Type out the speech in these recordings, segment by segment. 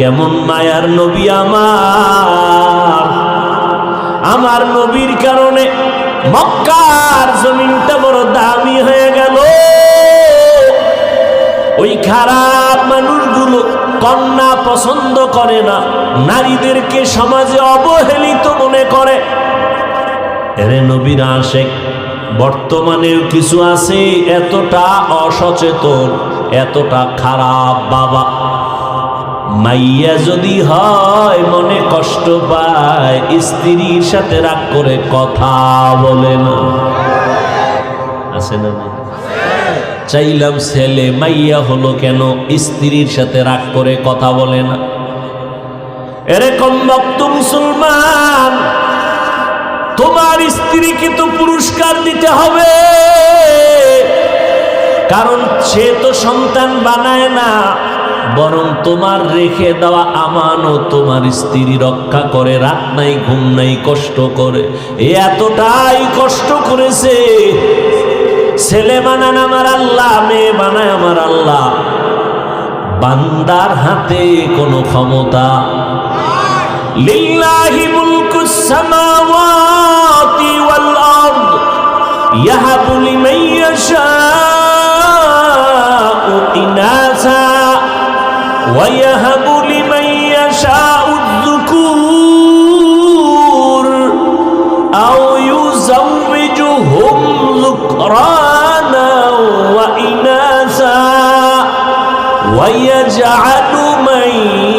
কেমন মায়ার নবী আমার? আমার নবীর কারণে মক্কার জমিনটা বড় দামি হয়ে গেল। ওই খারাপ মানুষগুলো কন্যা পছন্দ করে না, নারীদেরকে সমাজে অবহেলিত মনে করে। এরে নবীর আশেক, বর্তমানেও কিছু আছে এতটা অসচেতন, এতটা খারাপ বাবা। মাইয়া যদি হয়, মনে কষ্ট পায়, স্ত্রীর সাথে রাগ করে কথা বলে না। আছে না? চাইলাম ছেলে, মাইয়া হলো কেন স্ত্রীর সাথে রাগ করে কথা বলে না? এরকম ভক্ত মুসলমান, তোমার স্ত্রীকে তো পুরস্কার দিতে হবে। কারণ সে তো সন্তান বানায় না। বরং তোমার রেখে দেওয়া আমানও তোমার স্ত্রী রক্ষা করে, রাত নাই, ঘুম নাই, কষ্ট করে। এতটাই কষ্ট করেছে। ছেলে বানান আমার আল্লাহ, মেয়ে বানায় আমার আল্লাহ। বান্দার হাতে কোনো ক্ষমতা। ইনাসা ويهب لمن يشاء الذكور أو يزوجهم ذكرانا وإناثا ويجعل من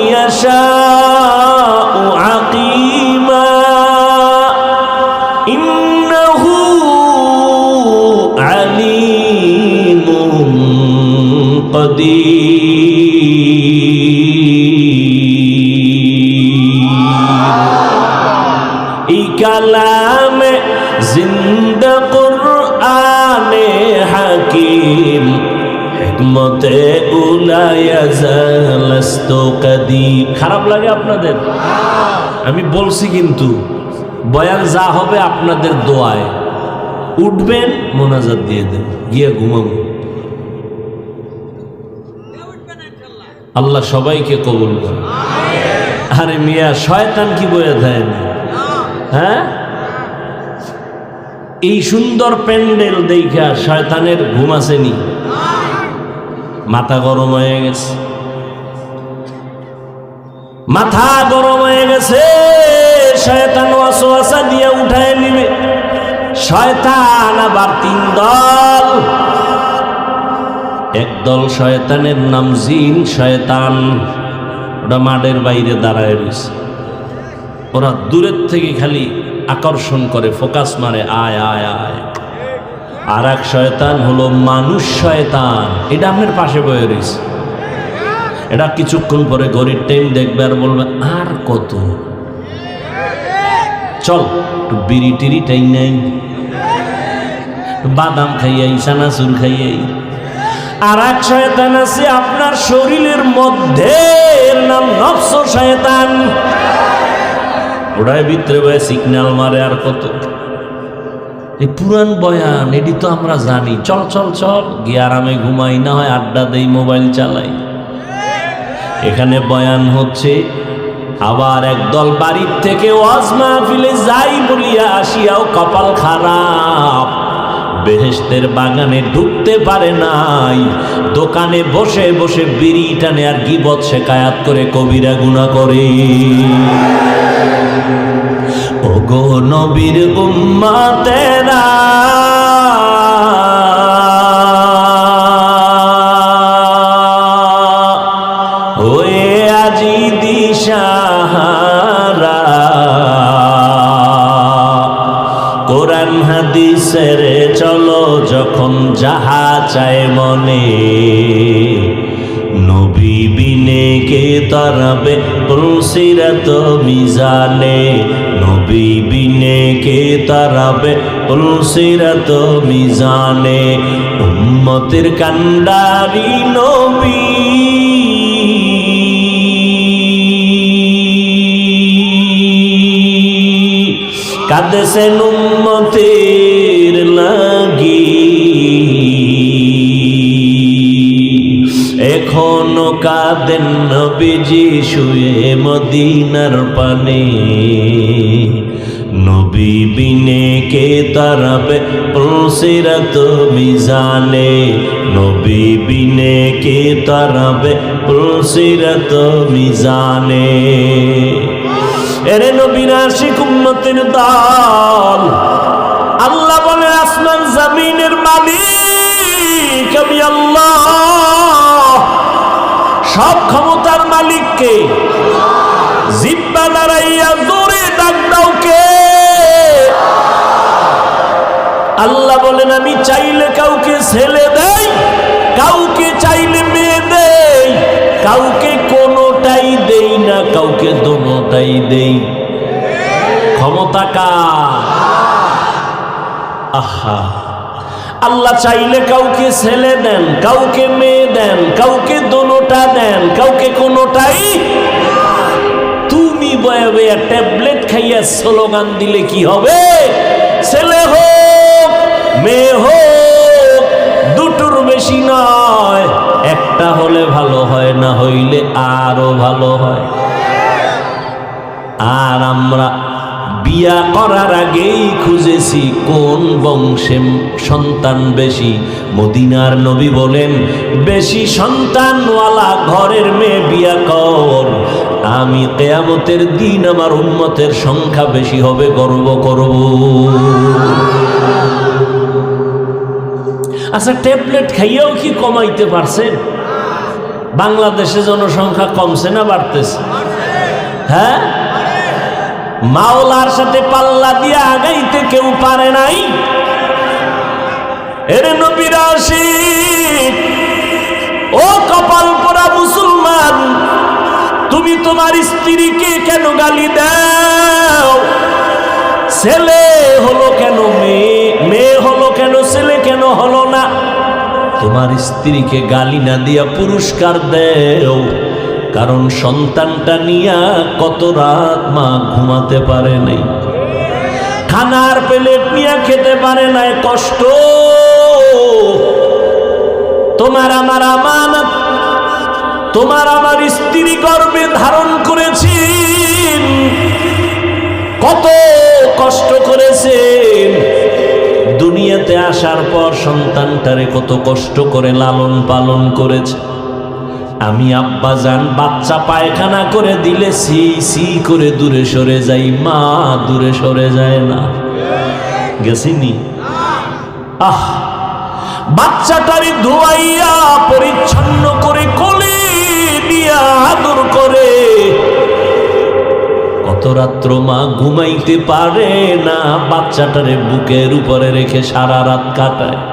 يشاء عقيما إنه عليم قدير. এই কালামে জিন্দা কুরআনে হাকিম, হিকমতে উলায়া জালাস্ত কাদিম। খারাপ লাগে আপনাদের? আমি বলছি কিন্তু, বয়ান যা হবে আপনাদের দোয়ায়। উঠবেন, মোনাজাত দিয়ে দেন, গিয়ে ঘুমাবো। আল্লাহ সবাইকে কবুল করে আরে মিয়া, শয়তান কি বয়ে দেয়? না হ্যাঁ? এই সুন্দর প্যান্ডেল দেখা শয়তানের ঘুম আসেনি। মাথা গরম হয়ে গেছে। মাথা গরম হয়ে গেছে, শয়তান ওয়াসওয়াসা দিয়ে উঠায় নিবে। শয়তান আবার তিন দল একদল শয়তানের নাম জিন, শয়তান। ওটা মাঠের বাইরে দাঁড়ায় রয়েছে। ওরা দূরের থেকে খালি আকর্ষণ করে, ফোকাস মারে, আয় আয় আয়। আর এক শয়তান হলো মানুষ শয়তান। এটা আপনার পাশে বয়ে রয়েছে। এটা কিছুক্ষণ পরে ঘড়ির টাইম দেখবে আর বলবে, আর কত? চল, একটু বিড়ি টিরি টাই নাই বাদাম খাইয়াই সানাসুর খাইয়াই আর এক শয়তান আছে আপনার শরীরের মধ্যে, এর নাম নফস শয়তান। ওটাই ভিতরে বয়ে সিগন্যাল মারে আর কত। এই পুরান বয়ান, এটি তো আমরা জানি। চল চল চল, গিয়ে আরামে ঘুমাই, না হয় আড্ডা দেই, মোবাইল চালাই। এখানে বয়ান হচ্ছে, আবার একদল বাড়ির থেকে ওয়াজ মাহফিলে যাই বলিয়া আসিয়াও কপাল খারাপ। বেহেস্তের বাগানে ঢুকতে পারে নাই। দোকানে বসে বসে বিড়ি টানে আর গিবত শেখায়াত করে কবিরা গুণা করে। ও ওগো নবীর উম্মাতেরা কোরআন হাদিসের চলো যখন যাহা চায় মনে। নবী বিনে কে তারাবে পুলসিরাত মিজানে। নবী বিনে কে তারাবে পুলসিরাত মিজানে। উম্মতের কান্ডারি নবী। কাঁদেছেন উম্মতের লাগি। এখনও কাঁদেন নবীজি শুয়ে মদিনার পানে। নবী বিনে কে তারাবে পুলসিরাত মিজানে। নবী বিনে কে তারাবে পুলসিরাত মিজানে। এরে নবীর আশিক দল। আল্লাহ বলে, আসমান জমিনের মালিক আমি আল্লাহ। সব ক্ষমতার মালিককে জিব্বা দাঁড়াইয়া জোরে ডাক দাও আল্লাহ বলেন, আমি চাইলে কাউকে ছেলে দেই, কাউকে চাইলে মেয়ে দেই, কাউকে কোনোটাই দেই না, কাউকে দোনোটাই দেই। ক্ষমতা কার? আহা। আল্লাহ চাইলে কাউকে ছেলে দেন, কাউকে মেয়ে দেন, কাউকে দোনোটা দেন, কাউকে কোনোটাই তুমি বয়ে বয়ে ট্যাবলেট খাইয়া স্লোগান দিলে কি হবে? ছেলে হোক, মেয়ে হোক, দুটোর বেশি নয়, একটা হলে ভালো হয়, না হইলে আরও ভালো হয়। আর আমরা বিয়া করার আগেই খুঁজেছি কোন বংশে সন্তান বেশি। মদিনার নবী বলেন, বেশি সন্তানওয়ালা ঘরের মেয়ে বিয়া কর। আমি কেয়ামতের দিন আমার উন্মতের সংখ্যা বেশি হবে, গর্ব করব। আচ্ছা ট্যাবলেট খাইয়েও কি কমাইতে পারছেন? বাংলাদেশে জনসংখ্যা কমছে না বাড়তেছে? হ্যাঁ? মাওলার সাথে পাল্লা দিয়ে আগাইতে কেউ পারে নাই। এর নবীর আশিক ও কপাল পোড়া মুসলমান, তুমি তোমার স্ত্রীকে কেন গালি দাও? ছেলে হলো কেন মেয়ে মেয়ে হলো কেন ছেলে, কেন হলো না? তোমার স্ত্রীকে গালি না দিয়া পুরস্কার দেও। কারণ সন্তানটা নিয়া কত রাত মা ঘুমাতে পারে নাই। খানার প্লেট নিয়ে খেতে পারে নাই, কষ্ট। তোমার আমার আমানত, তোমার আমার স্ত্রী গর্বে ধারণ করেছি কত কষ্ট করেছেন। দুনিয়াতে আসার পর সন্তানটারে কত কষ্ট করে লালন পালন করেছে। আমি আব্বা যান, বাচ্চা পায়খানা করে দিলে সি সি করে দূরে সরে যাই, মা দূরে সরে যায় না। গেছিনি আহ! বাচ্চাটারে ধোয়াইয়া পরিচ্ছন্ন করে কোলে দিয়া আদর করে। কত রাত্র মা ঘুমাইতে পারে না, বাচ্চাটারে বুকের উপরে রেখে সারা রাত কাটায়।